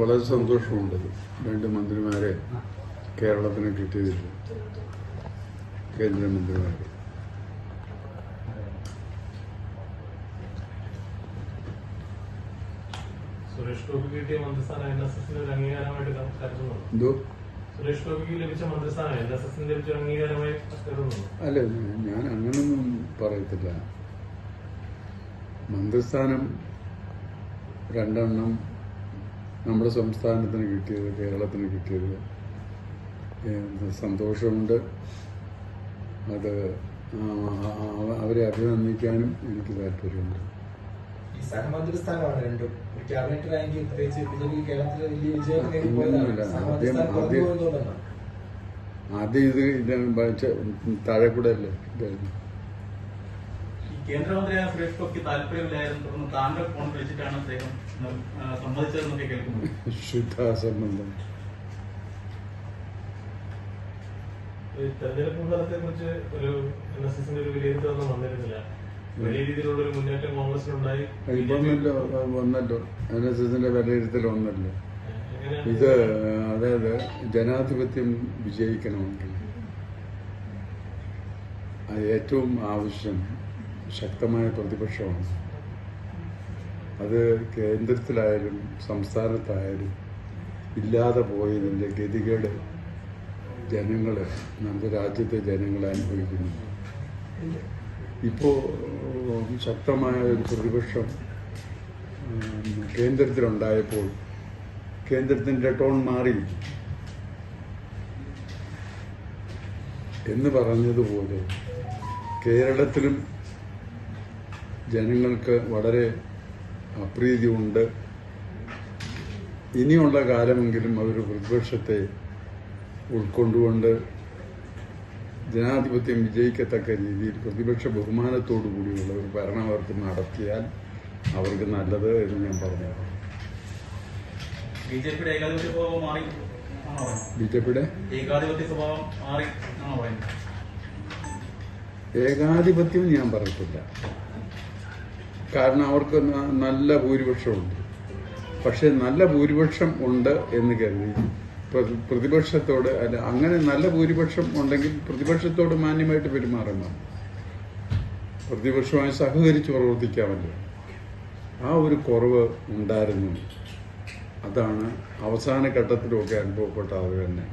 വളരെ സന്തോഷമുണ്ട്. രണ്ട് മന്ത്രിമാരെ കേരളത്തിന് കിട്ടിയതിൽ. കേന്ദ്രമന്ത്രിമാരെ. സുരേഷ് ഗോപിക്ക് കിട്ടിയ മന്ത്രിസ്ഥാനം എൻ എസ് എസിന്റെ ഒരു അംഗീകാരമായിട്ട് ക- കരുതുന്നു എന്തോ? സുരേഷ് ഗോപിക്ക് ലഭിച്ച മന്ത്രിസ്ഥാനം എൻ എസ് എസിന് ലഭിച്ച അംഗീകാരമായി കരുതുന്നു അല്ല ഞാൻ അങ്ങനൊന്നും പറയത്തില്ല. മന്ത്രിസ്ഥാനം രണ്ടെണ്ണം നമ്മുടെ സംസ്ഥാനത്തിന് കിട്ടിയത് കേരളത്തിന് കിട്ടിയത്. സന്തോഷമുണ്ട്. അത് അവരെ അഭിനന്ദിക്കാനും എനിക്ക് താല്പര്യമുണ്ട്. സഹമന്ത്രി സ്ഥാനമാണ് രണ്ടും. ക്യാബിനറ്റ് പ്രത്യേകിച്ച് വലിയ വിജയം ആദ്യം- ഇത് താഴെ കൂടെ അല്ലേ? ഇതായിരുന്നു. കേന്ദ്രമന്ത്രിയായ സുരേഷ് ഗോപിക്ക് താല്പര്യമില്ലായിരുന്നു. തുടർന്ന് താങ്കൾ ഫോൺ വിളിച്ചിട്ടാണ് അദ്ദേഹം സമ്മതിച്ചതെന്നൊക്കെ ഈ തെരഞ്ഞെടുപ്പ് ഫലത്തെ കുറിച്ച് ഒരു എൻ എസ് എസിന്റെ ഒരു വിലയിരുത്തലൊന്നും വന്നിരുന്നില്ല. വലിയ രീതിയിലുള്ള ഒരു മുന്നേറ്റം കോൺഗ്രസിനുണ്ടായി. വന്നല്ലോ വന്നല്ലോ. എൻ എസ് എസിന്റെ വിലയിരുത്തൽ വന്നല്ലോ. ഇത് അതായത് ജനാധിപത്യം വിജയിക്കണമെങ്കിൽ അത് ഏറ്റവും ആവശ്യം. ശക്തമായ പ്രതിപക്ഷമാണ്. അത് കേന്ദ്രത്തിലായാലും സംസ്ഥാനത്തായാലും ഇല്ലാതെ പോയതിന്റെ ഗതികേട് ജനങ്ങൾ നമ്മുടെ രാജ്യത്തെ ജനങ്ങൾ അനുഭവിക്കുന്നു. ഇപ്പോൾ ശക്തമായ ഒരു പ്രതിപക്ഷം കേന്ദ്രത്തിലുണ്ടായപ്പോൾ കേന്ദ്രത്തിന്റെ ടോൺ മാറി. എന്ന് പറഞ്ഞതുപോലെ കേരളത്തിലും ജനങ്ങൾക്ക് വളരെ അപ്രീതി ഉണ്ട് ഇനിയുള്ള കാലമെങ്കിലും അവർ പ്രതിപക്ഷത്തെ ഉൾക്കൊണ്ടുകൊണ്ട് ജനാധിപത്യം വിജയിക്കത്തക്ക രീതിയിൽ പ്രതിപക്ഷ ബഹുമാനത്തോടു കൂടിയുള്ള ഒരു ഭരണം അവർക്ക് നടത്തിയാൽ അവർക്ക് നല്ലത് എന്ന് ഞാൻ പറഞ്ഞു ബി ജെ പിയുടെ ഏകാധിപത്യ സ്വഭാവം മാറി ബി ജെ പിയുടെ? ഏകാധിപത്യ സ്വഭാവം മാറി ആണോ പറയുന്നത്? ഏകാധിപത്യം ഞാൻ പറയത്തില്ല കാരണം അവർക്ക് നല്ല ഭൂരിപക്ഷമുണ്ട്. പക്ഷേ നല്ല ഭൂരിപക്ഷം ഉണ്ട് എന്ന് കരുതി. പ്രതിപക്ഷത്തോട് അല്ല അങ്ങനെ നല്ല ഭൂരിപക്ഷം ഉണ്ടെങ്കിൽ പ്രതിപക്ഷത്തോട് മാന്യമായിട്ട് പെരുമാറണം. പ്രതിപക്ഷമായി സഹകരിച്ച് പ്രവർത്തിക്കാമല്ലോ. ആ ഒരു കുറവ് ഉണ്ടായിരുന്നു. അതാണ് അവസാന ഘട്ടത്തിലുമൊക്കെ അനുഭവപ്പെട്ടത് തന്നെ.